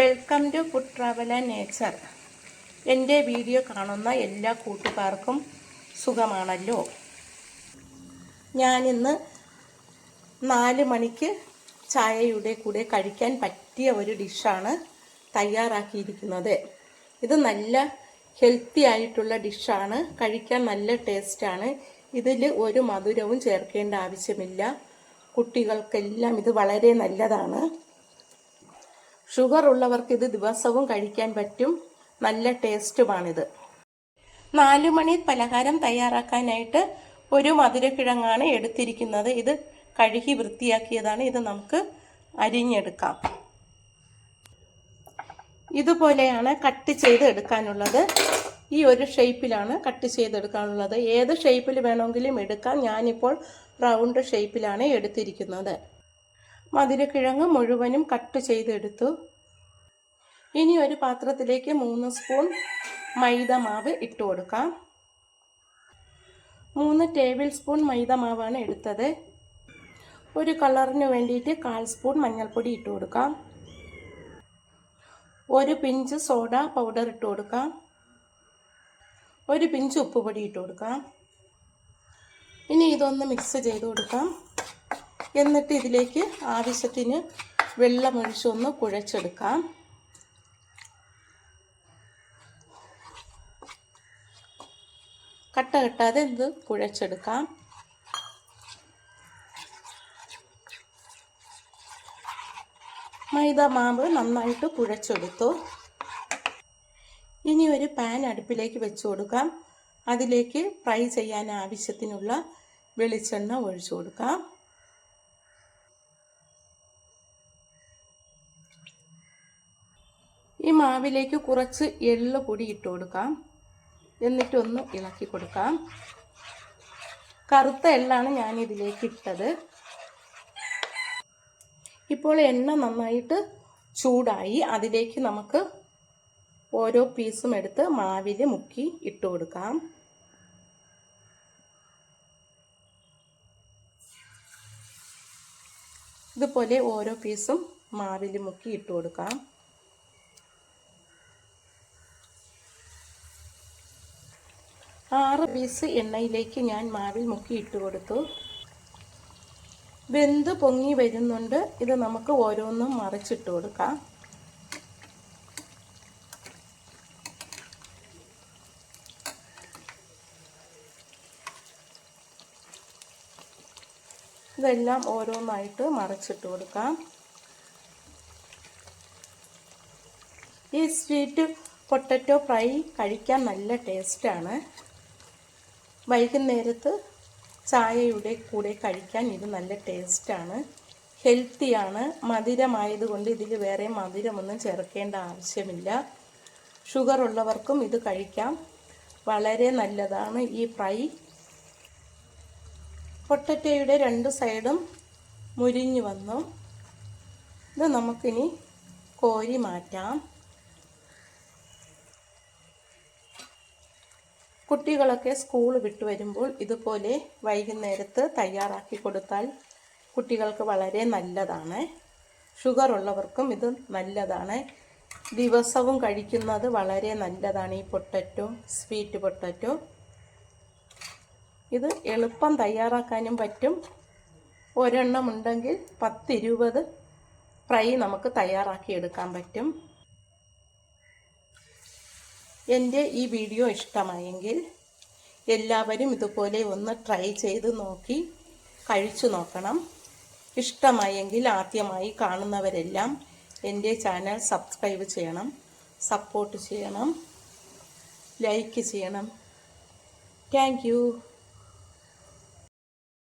Welcome to food travel and nature എന്റെ video കാണുന്ന എല്ലാ കൂട്ടുകാർക്കും സുഖമാണല്ലോ? ഞാനിന്ന് നാല് മണിക്ക് ചായയുടെ കൂടെ കഴിക്കാൻ പറ്റിയ ഒരു ഡിഷാണ് തയ്യാറാക്കിയിരിക്കുന്നത്. ഇത് നല്ല ഹെൽത്തി ആയിട്ടുള്ള ഡിഷാണ്. കഴിക്കാൻ നല്ല ടേസ്റ്റാണ് ഇതിൽ ഒരു മധുരവും ചേർക്കേണ്ട ആവശ്യമില്ല. കുട്ടികൾക്കെല്ലാം ഇത് വളരെ നല്ലതാണ്. ഷുഗർ ഉള്ളവർക്ക് ഇത് ദിവസവും കഴിക്കാൻ പറ്റും. നല്ല ടേസ്റ്റുമാണിത്. നാലു മണി പലഹാരം തയ്യാറാക്കാനായിട്ട് ഒരു മധുരക്കിഴങ്ങാണ് എടുത്തിരിക്കുന്നത്. ഇത് കഴുകി വൃത്തിയാക്കിയതാണ്. ഇത് നമുക്ക് അരിഞ്ഞെടുക്കാം. ഇതുപോലെയാണ് കട്ട് ചെയ്ത് എടുക്കാനുള്ളത്. ഈ ഒരു ഷേപ്പിലാണ് കട്ട് ചെയ്തെടുക്കാനുള്ളത് ഏത് ഷേപ്പിൽ വേണമെങ്കിലും എടുക്കാം. ഞാനിപ്പോൾ റൗണ്ട് ഷേപ്പിലാണ് എടുത്തിരിക്കുന്നത്. മധുരക്കിഴങ്ങ് മുഴുവനും കട്ട് ചെയ്തെടുത്തു. ഇനി ഒരു പാത്രത്തിലേക്ക് മൂന്ന് സ്പൂൺ മൈദ മാവ് ഇട്ട് കൊടുക്കാം. മൂന്ന് ടേബിൾ സ്പൂൺ മൈദ മാവാണ് എടുത്തത്. ഒരു കളറിന് വേണ്ടിയിട്ട് കാൽ സ്പൂൺ മഞ്ഞൾപ്പൊടി ഇട്ട് കൊടുക്കാം. ഒരു പിഞ്ച് സോഡ പൗഡർ ഇട്ട് കൊടുക്കാം. ഒരു പിഞ്ച് ഉപ്പുപൊടി ഇട്ട് കൊടുക്കാം. ഇനി ഇതൊന്ന് മിക്സ് ചെയ്ത് കൊടുക്കാം. എന്നിട്ട് ഇതിലേക്ക് ആവശ്യത്തിന് വെള്ളമൊഴിച്ചൊന്ന് കുഴച്ചെടുക്കാം. കട്ട കെട്ടാതെ ഇത് കുഴച്ചെടുക്കാം. മൈദ മാവ് നന്നായിട്ട് കുഴച്ചെടുത്തു. ഇനി ഒരു പാൻ അടുപ്പിലേക്ക് വെച്ച് കൊടുക്കാം. അതിലേക്ക് ഫ്രൈ ചെയ്യാൻ ആവശ്യത്തിനുള്ള വെളിച്ചെണ്ണ ഒഴിച്ചു കൊടുക്കാം. ഈ മാവിലേക്ക് കുറച്ച് എള്ള് പൊടി ഇട്ട് കൊടുക്കാം. എന്നിട്ടൊന്ന് ഇളക്കി കൊടുക്കാം. കറുത്ത എള്ളാണ് ഞാൻ ഇതിലേക്ക് ഇട്ടത്. ഇപ്പോൾ എണ്ണ നന്നായിട്ട് ചൂടായി അതിലേക്ക് നമുക്ക് ഓരോ പീസും എടുത്ത് മാവിൽ മുക്കി ഇട്ട് കൊടുക്കാം. ഇതുപോലെ ഓരോ പീസും മാവിൽ മുക്കി ഇട്ട് കൊടുക്കാം. ആറ് പീസ് എണ്ണയിലേക്ക് ഞാൻ മാവിൽ മുക്കി ഇട്ട് കൊടുത്തു. വെന്ത് പൊങ്ങി വരുന്നുണ്ട്. ഇത് നമുക്ക് ഓരോന്നും മറിച്ചിട്ട് കൊടുക്കാം. ഇതെല്ലാം ഓരോന്നായിട്ട് മറിച്ചിട്ട് കൊടുക്കാം. ഈ സ്വീറ്റ് പൊട്ടറ്റോ ഫ്രൈ കഴിക്കാൻ നല്ല ടേസ്റ്റാണ് വൈകുന്നേരത്ത് ചായയുടെ കൂടെ കഴിക്കാൻ ഇത് നല്ല ടേസ്റ്റാണ്. ഹെൽത്തിയാണ്. മധുരമായതുകൊണ്ട് ഇതിൽ വേറെ മധുരമൊന്നും ചേർക്കേണ്ട ആവശ്യമില്ല. ഷുഗർ ഉള്ളവർക്കും ഇത് കഴിക്കാം. വളരെ നല്ലതാണ് ഈ ഫ്രൈ. പൊട്ടറ്റയുടെ രണ്ട് സൈഡും മുരിഞ്ഞു വന്നു. ഇത് നമുക്കിനി കോരി മാറ്റാം. കുട്ടികളൊക്കെ സ്കൂൾ വിട്ടു വരുമ്പോൾ ഇതുപോലെ വൈകുന്നേരത്ത് തയ്യാറാക്കി കൊടുത്താൽ കുട്ടികൾക്ക് വളരെ നല്ലതാണ്. ഷുഗർ ഉള്ളവർക്കും ഇത് നല്ലതാണ്. ദിവസവും കഴിക്കുന്നത് വളരെ നല്ലതാണ് ഈ പൊട്ടറ്റോ സ്വീറ്റ് പൊട്ടറ്റോ. ഇത് എളുപ്പം തയ്യാറാക്കാനും പറ്റും. ഒരെണ്ണം ഉണ്ടെങ്കിൽ പത്തിരുപത് ഫ്രൈ നമുക്ക് തയ്യാറാക്കി എടുക്കാൻ പറ്റും. എന്റെ ഈ വീഡിയോ ഇഷ്ടമായെങ്കിൽ എല്ലാവരും ഇതുപോലെ ഒന്ന് ട്രൈ ചെയ്ത് നോക്കി കഴിച്ചു നോക്കണം. ഇഷ്ടമായെങ്കിൽ ആദ്യമായി കാണുന്നവരെല്ലാം എന്റെ ചാനൽ സബ്സ്ക്രൈബ് ചെയ്യണം സപ്പോർട്ട് ചെയ്യണം ലൈക്ക് ചെയ്യണം. താങ്ക്